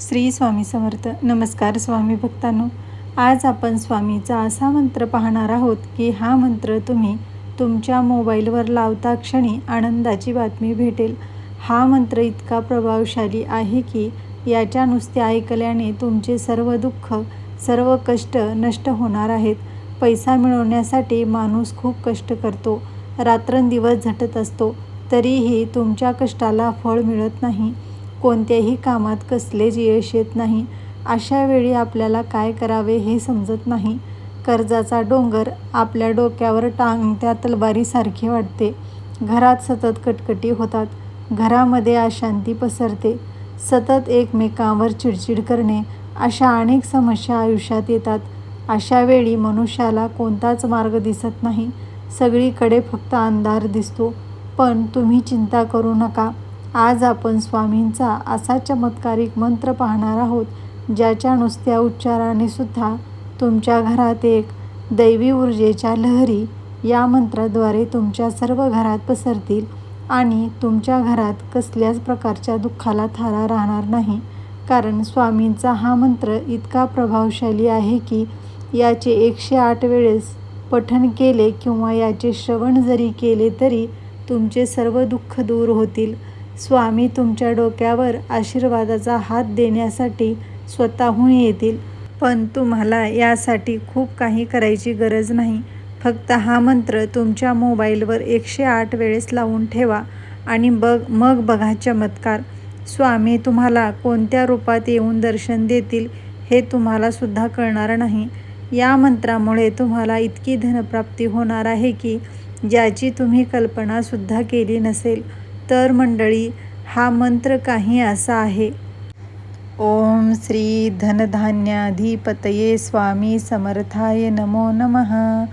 श्री स्वामी समर्थ. नमस्कार स्वामी भक्तांनो. आज आपण स्वामीचा असा मंत्र पाहणार आहोत की हा मंत्र तुम्ही तुमच्या मोबाईलवर लावता क्षणी आनंदाची बातमी भेटेल. हा मंत्र इतका प्रभावशाली आहे की याच्या नुसते ऐकल्याने तुमचे सर्व दुःख सर्व कष्ट नष्ट होणार आहेत. पैसा मिळवण्यासाठी माणूस खूप कष्ट करतो. रात्रंदिवस झटत असतो. तरीही तुमच्या कष्टाला फळ मिळत नाही. कोणत्याही कामात कसलेच यश येत नाही अशा वेळी आपल्याला काय करावे हे समजत नाही. कर्जाचा डोंगर आपल्या डोक्यावर टांगत्या तलवारीसारखे वाटते. घरात सतत कटकटी होतात. घरामध्ये अशांती पसरते. सतत एकमेकांवर चिडचिड करणे अशा अनेक समस्या आयुष्यात येतात. अशा वेळी मनुष्याला कोणताच मार्ग दिसत नाही. सगळीकडे फक्त अंधार दिसतो. पण तुम्ही चिंता करू नका. आज आपण स्वामींचा असा चमत्कारिक मंत्र पाहणार आहोत ज्याच्या नुसत्या उच्चाराने सुद्धा तुमच्या घरात एक दैवी ऊर्जेच्या लहरी या मंत्राद्वारे तुमच्या सर्व घरात पसरतील आणि तुमच्या घरात कसल्याच प्रकारच्या दुःखाला थारा राहणार नाही. कारण स्वामींचा हा मंत्र इतका प्रभावशाली आहे की याचे एकशे आठ वेळेस पठण केले किंवा याचे श्रवण जरी केले तरी तुमचे सर्व दुःख दूर होतील. स्वामी तुमच्या डोक्यावर आशीर्वादाचा हात देण्यासाठी स्वतःहून येतील. पण तुम्हाला यासाठी खूप काही करायची गरज नाही. फक्त हा मंत्र तुमच्या मोबाईलवर एकशे आठ वेळेस लावून ठेवा आणि बघ मग बघा चमत्कार. स्वामी तुम्हाला कोणत्या रूपात येऊन दर्शन देतील हे तुम्हाला सुद्धा कळणार नाही. या मंत्रामुळे तुम्हाला इतकी धनप्राप्ती होणार आहे की ज्याची तुम्ही कल्पनासुद्धा केली नसेल. तर मंडळी, हा मंत्र काही असा आहे. ओम श्री धनधान्याधिपतये स्वामी समर्थाय नमो नमः.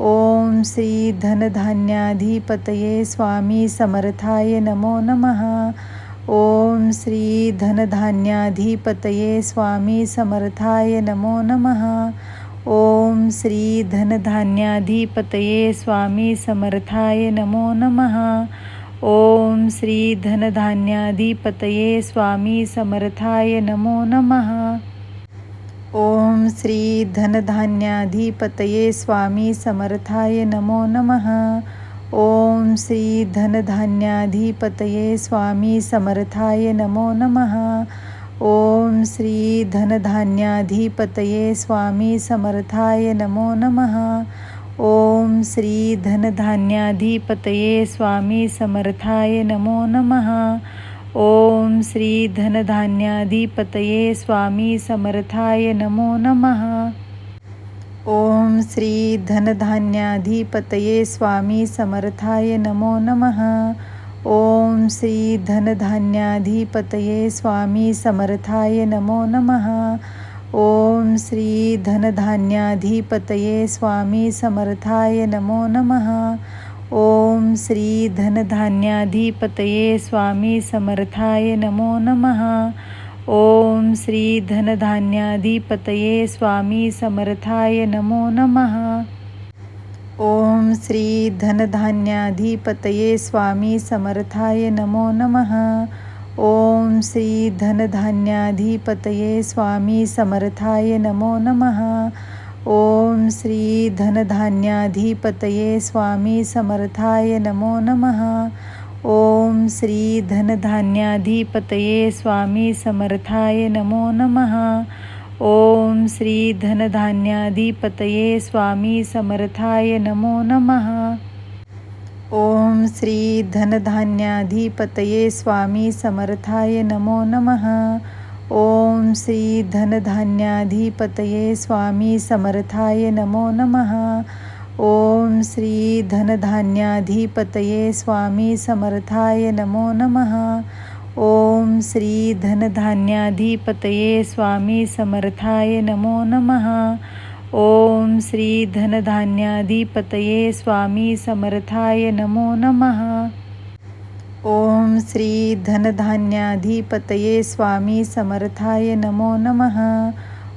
ओम श्री धनधान्याधिपतये स्वामी समर्थाय नमो नमः. ओम श्री धनधान्याधिपतये स्वामी समर्थाय नमो नमः. ओम श्री धनधान्याधिपतये स्वामी समर्थाय नमो नमः. ओम श्री धनधान्याधिपतये स्वामी समर्थाय नमो नमः। ओम श्री धनधान्याधिपतये स्वामी समर्थाय नमो नमः। ओम श्री धनधान्याधिपतये स्वामी समर्थाय नमो नमः। ओम श्री धनधान्याधिपतये स्वामी समर्थाय नमो नमः। ओम श्री धनधान्याधिपतये स्वामी समर्थाय नमो नमः। ओम श्री धनधान्याधिपतये स्वामी समर्थाय नमो नमः। ओम श्री धनधान्याधिपतये स्वामी समर्थाय नमो नमः। ओम श्री धनधान्याधिपतये स्वामी समर्थाय नमो नमः। ओम श्री धनधान्याधिपतये स्वामी समर्थाय नमो नमः। ओम श्री धनधान्याधिपतये स्वामी समर्थाय नमो नमः। ओम श्री धनधान्याधिपतये स्वामी समर्थाय नमो नमः। ओम श्री धनधान्याधिपतये स्वामी समर्थाय नमो नमः। ओम श्री धनधान्याधिपतये स्वामी समर्थाय नमो नमः। ओम श्री धनधान्याधिपतये स्वामी समर्थाय नमो नमः। ओम श्री धनधान्याधिपतये स्वामी समर्थाय नमो नमः। ओम श्री धनधान्याधिपतये स्वामी समर्थाय नमो नमः। ओम श्री धनधान्याधिपतये स्वामी समर्थाय नमो नमः। ओम श्री धनधान्याधिपतये स्वामी समर्थाय नमो नमः। ओम श्री धनधान्याधिपतये स्वामी समर्थाय नमो नमः। ओम श्री धनधान्याधिपतये स्वामी समर्थाय नमो नमः। ओम श्री धनधान्याधिपतये स्वामी समर्थाय नमो नमः। ओम श्री धनधान्याधिपतये स्वामी समर्थाय नमो नमः।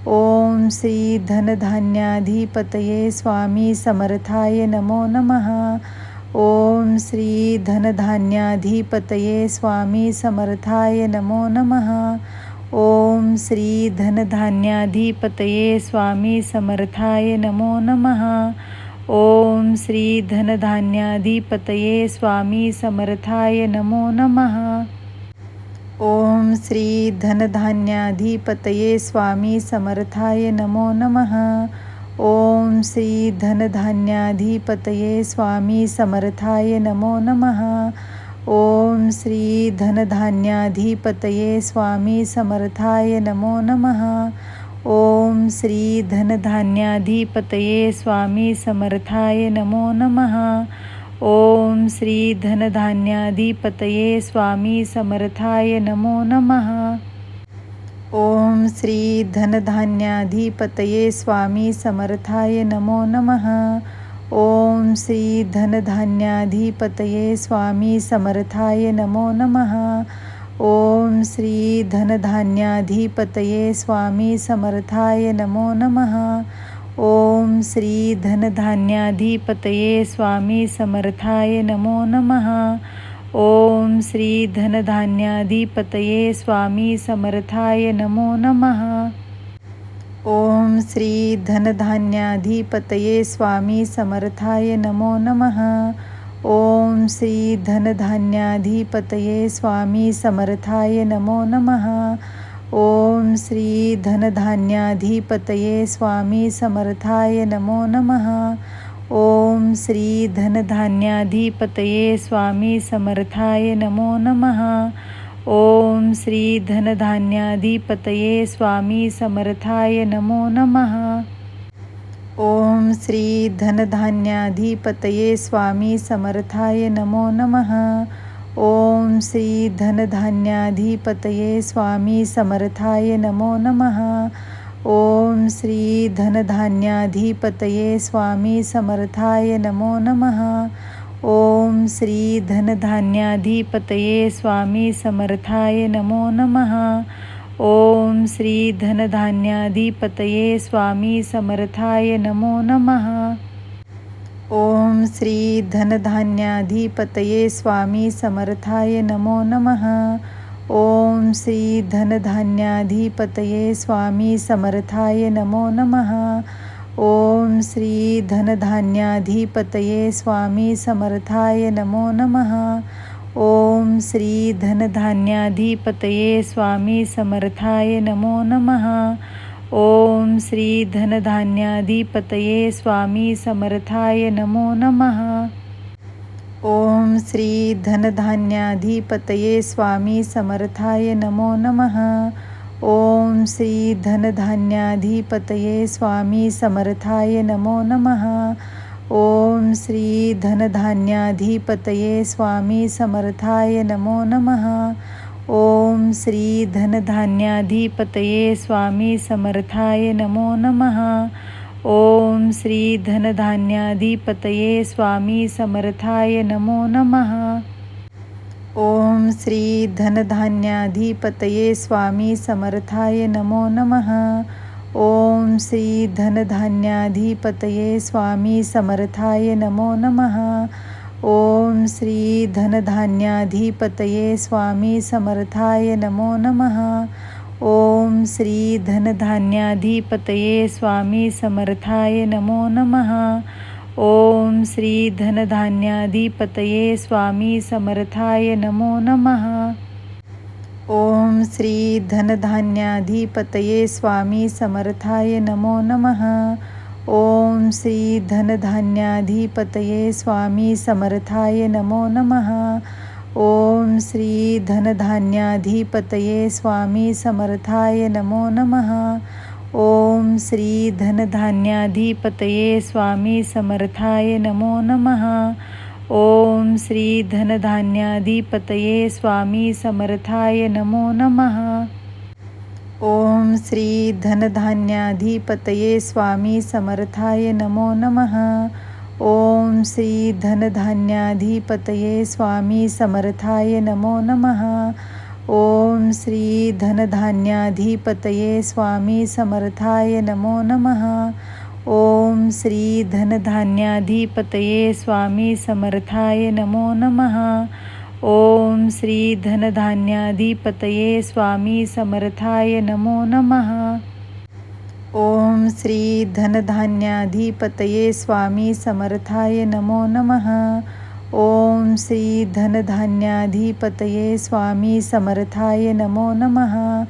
ओम श्री धनधान्याधिपतये स्वामी समर्थाय नमो नमः। ओम श्री धनधान्याधिपतये स्वामी समर्थाय नमो नमः। ओम श्री धनधान्याधिपतये स्वामी समर्थाय नमो नमः। ओम श्री धनधान्याधिपतये स्वामी समर्थाय नमो नमः। ओम श्री धनधान्याधिपतये स्वामी समर्थाय नमो नमः। ओम श्री धनधान्याधिपतये स्वामी समर्थाय नमो नमः। ओम श्री धनधान्याधिपतये स्वामी समर्थाय नमो नमः। ओम श्री धनधान्याधिपतये स्वामी समर्थाय नमो नमः। ओम श्री धनधान्याधिपतये स्वामी समर्थाय नमो नमः। ओम श्री धनधान्याधिपतये स्वामी समर्थाय नमो नमः। ओम श्री धनधान्याधिपतये स्वामी समर्थाय नमो नमः। ओम श्री धनधान्याधिपतये स्वामी समर्थाय नमो नमः। ओम श्री धनधान्याधिपतये स्वामी समर्थाय नमो नमः। ओम श्री धनधान्याधिपतये स्वामी समर्थाय नमो नमः। ओम श्री धनधान्याधिपतये स्वामी समर्थाय नमो नमः। ओम श्री धनधान्याधिपतये स्वामी समर्थाय नमो नमः। ओम श्री धनधान्याधिपतये स्वामी समर्थाय नमो नमः। ओम श्री धनधान्याधिपतये स्वामी समर्थाय नमो नमः। ओम श्री धनधान्याधिपतये स्वामी समर्थाय नमो नमः। ओम श्री धनधान्याधिपतये स्वामी समर्थाय नमो नमः। ओम श्री धनधान्याधिपतये स्वामी समर्थाय नमो नमः। ओम श्री धनधान्याधिपतये स्वामी समर्थाय नमो नमः। ओम श्री धनधान्याधिपतये स्वामी समर्थाय नमो नमः। ओम श्री धनधान्याधिपतये स्वामी समर्थाय नमो नमः। ओम श्री धनधान्याधिपतये स्वामी समर्थाय नमो नमः। ओम श्री धनधान्याधिपतये स्वामी समर्थाय नमो नमः। ओम श्री धनधान्याधिपतये स्वामी समर्थाय नमो नमः। ओम श्री धनधान्याधिपतये स्वामी समर्थाय नमो नमः। ओम श्री धनधान्याधिपतये स्वामी समर्थाय नमो नमः। ओम श्री धनधान्याधिपतये स्वामी समर्थाय नमो नमः। ओम श्री धनधान्याधिपतये स्वामी समर्थाय नमो नमः। ओम श्री धनधान्याधिपतये स्वामी समर्थाय नमो नमः। ओम श्री धनधान्याधिपतये स्वामी समर्थाय नमो नमः। ओम श्री धनधान्याधिपतये स्वामी समर्थाय नमो नमः। ओम श्री धनधान्याधिपतये स्वामी समर्थाय नमो नमः। ओम श्री धनधान्याधिपतये स्वामी समर्थाय नमो नमः। ओम श्री धनधान्याधिपतये स्वामी समर्थाय नमो नमः। ओम श्री धनधान्याधिपतये स्वामी समर्थाय नमो नमः। ओम श्री धनधान्याधिपतये स्वामी समर्थाय नमो नमः। ओम श्री धनधान्याधिपतये स्वामी समर्थाय नमो नमः। ओम श्री धनधान्याधिपतये स्वामी समर्थाय नमो नमः। ओम श्री धनधान्याधिपतये स्वामी समर्थाय नमो नमः। ओम श्री धनधान्याधिपतये स्वामी समर्थाय नमो नमः। ओम श्री धनधान्याधिपतये स्वामी समर्थाय नमो नमः। ओम श्री धनधान्याधिपतये स्वामी समर्थाय नमो नमः। ओम श्री धनधान्याधिपतये स्वामी समर्थाय नमो नमः। ओम श्री धनधान्याधिपतये स्वामी समर्थाय नमो नमः। ओम श्री धनधान्याधिपतये स्वामी समर्थाय नमो नमः। ओम श्री धनधान्याधिपतये स्वामी समर्थाय नमो नमः। ओम श्री धनधान्याधिपतये स्वामी समर्थाय नमो नमः। ओम श्री धनधान्याधिपतये स्वामी समर्थाय नमो नमः।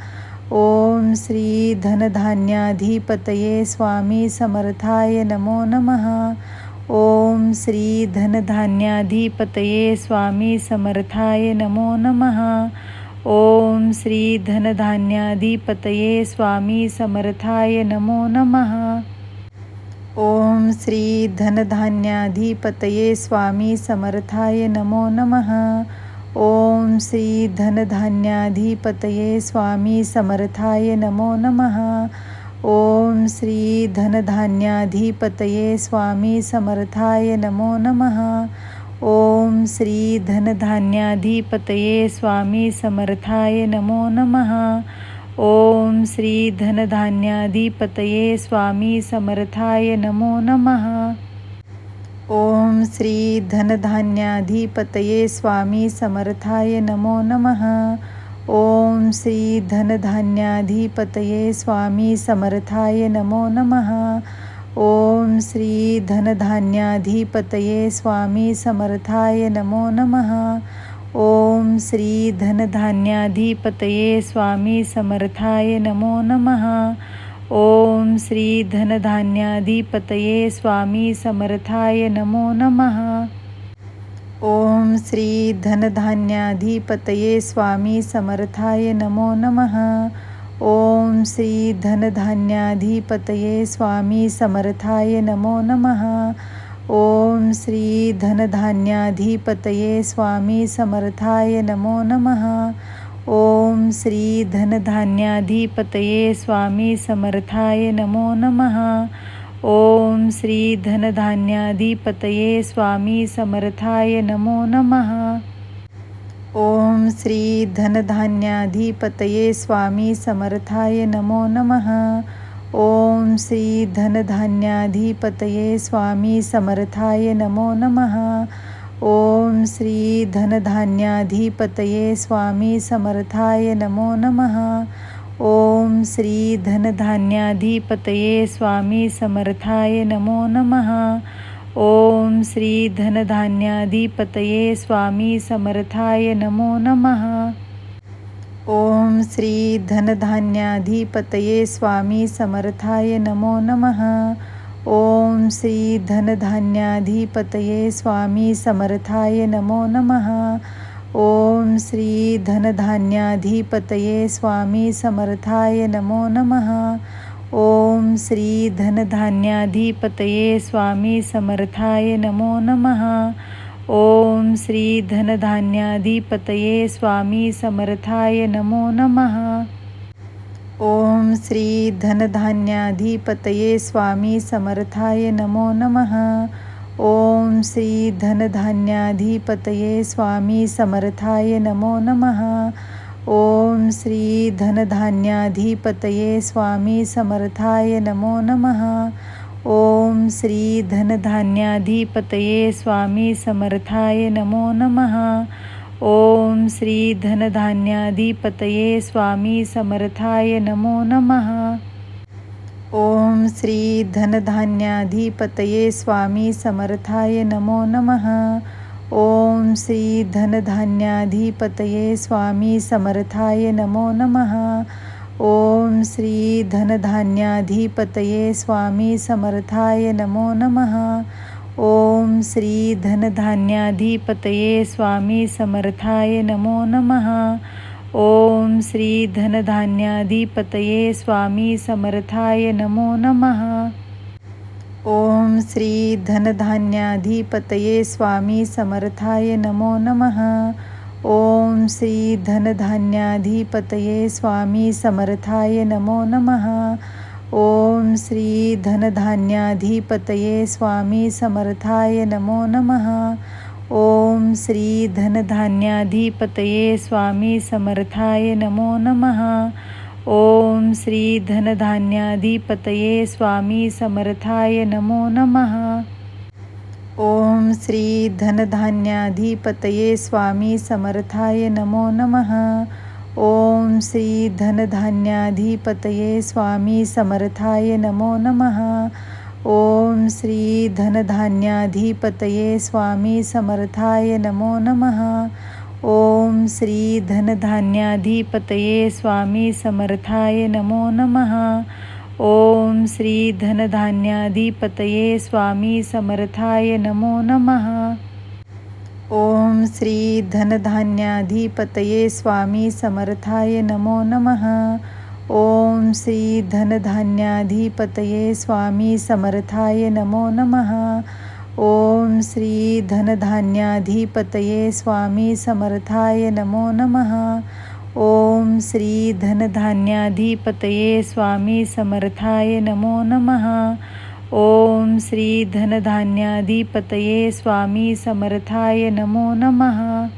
ओम श्री धनधान्याधिपतये स्वामी समर्थाय नमो नमः। ओम श्री धनधान्याधिपतये स्वामी समर्थाय नमो नमः। ओम श्री धनधान्याधिपतये स्वामी समर्थाय नमो नमः। ओम श्री धनधान्याधिपतये स्वामी समर्थाय नमो नमः। ओम श्री धनधान्याधिपतये स्वामी समर्थाय नमो नमः। ओम श्री धनधान्याधिपतये स्वामी समर्थाय नमो नमः। ओम श्री धनधान्याधिपतये स्वामी समर्थाय नमो नमः। ओम श्री धनधान्याधिपतये स्वामी समर्थाय नमो नमः। ओम श्री धनधान्याधिपतये स्वामी समर्थाय नमो नमः। ओम श्री धनधान्याधिपतये स्वामी समर्थाय नमो नमः। ओम श्री धनधान्याधिपतये स्वामी समर्थाय नमो नमः। ओम श्री धनधान्याधिपतये स्वामी समर्थाय नमो नमः। ओम श्री धनधान्याधिपतये स्वामी समर्थाय नमो नमः। ओम श्री धनधान्याधिपतये स्वामी समर्थाय नमो नमः। ओम श्री धनधान्याधिपतये स्वामी समर्थाय नमो नमः। ओम श्री धनधान्याधिपतये स्वामी समर्थाय नमो नमः। ओम श्री धनधान्याधिपतये स्वामी समर्थाय नमो नमः। ओम श्री धनधान्याधिपतये स्वामी समर्थाय नमो नमः। ओम श्री धनधान्याधिपतये स्वामी समर्थाय नमो नमः। ओम श्री धनधान्याधिपतये स्वामी समर्थाय नमो नमः। ओम श्री धनधान्याधिपतये स्वामी समर्थाय नमो नमः। ओम श्री धनधान्याधिपतये स्वामी समर्थाय नमो नमः। ओम श्री धनधान्याधिपतये स्वामी समर्थाय नमो नमः। ओम श्री धनधान्याधिपतये स्वामी समर्थाय नमो नमः। ओम श्री धनधान्याधिपतये स्वामी समर्थाय नमो नमः। ओम श्री धनधान्याधिपतये स्वामी समर्थाय नमो नमः। ओम श्री धनधान्याधिपतये स्वामी समर्थाय नमो नमः। ओम श्री धनधान्याधिपतये स्वामी समर्थाय नमो नमः। ओम श्री धनधान्याधिपतये स्वामी समर्थाय नमो नमः। ओम श्री धनधान्याधिपतये स्वामी समर्थाय नमो नमः। ओम श्री धनधान्याधिपतये स्वामी समर्थाय नमो नमः। ओम श्री धनधान्याधिपतये स्वामी समर्थाय नमो नमः। ओम श्री धनधान्याधिपतये स्वामी समर्थाय नमो नमः। ओम श्री धनधान्याधिपतये स्वामी समर्थाय नमो नमः। ओम श्री धनधान्याधिपतये स्वामी समर्थाय नमो नमः। ओम श्री धनधान्याधिपतये स्वामी समर्थाय नमो नमः। ओम श्री धनधान्याधिपतये स्वामी समर्थाय नमो नमः। ओम श्री धनधान्याधिपतये स्वामी समर्थाय नमो नमः। ओम श्री धनधान्याधिपतये स्वामी समर्थाय नमो नमः। ओम श्री धनधान्याधिपतये स्वामी समर्थाय नमो नमः। ओम श्री धनधान्याधिपतये स्वामी समर्थाय नमो नमः। ओम श्री धनधान्याधिपतये स्वामी समर्थाय नमो नमः। ओम श्री धनधान्याधिपतये स्वामी समर्थाय नमो नमः। ओम श्री धनधान्याधिपतये स्वामी समर्थाय नमो नमः। ओम श्री धनधान्याधिपतये स्वामी समर्थाय नमो नमः। ओम श्री धनधान्याधिपतये स्वामी समर्थाय नमो नमः। ओम श्री धनधान्याधिपतये स्वामी समर्थाय नमो नमः। ओम श्री धनधान्याधिपतये स्वामी समर्थाय नमो नमः। ओम श्री धनधान्याधिपतये स्वामी समर्थाय नमो नमः। ओम श्री धनधान्याधिपतये स्वामी समर्थाय नमो नमः। ओम श्री धनधान्याधिपतये स्वामी समर्थाय नमो नमः। ओम श्री धनधान्याधिपतये स्वामी समर्थाय नमो नमः। ओम श्री धनधान्याधिपतये स्वामी समर्थाय नमो नमः।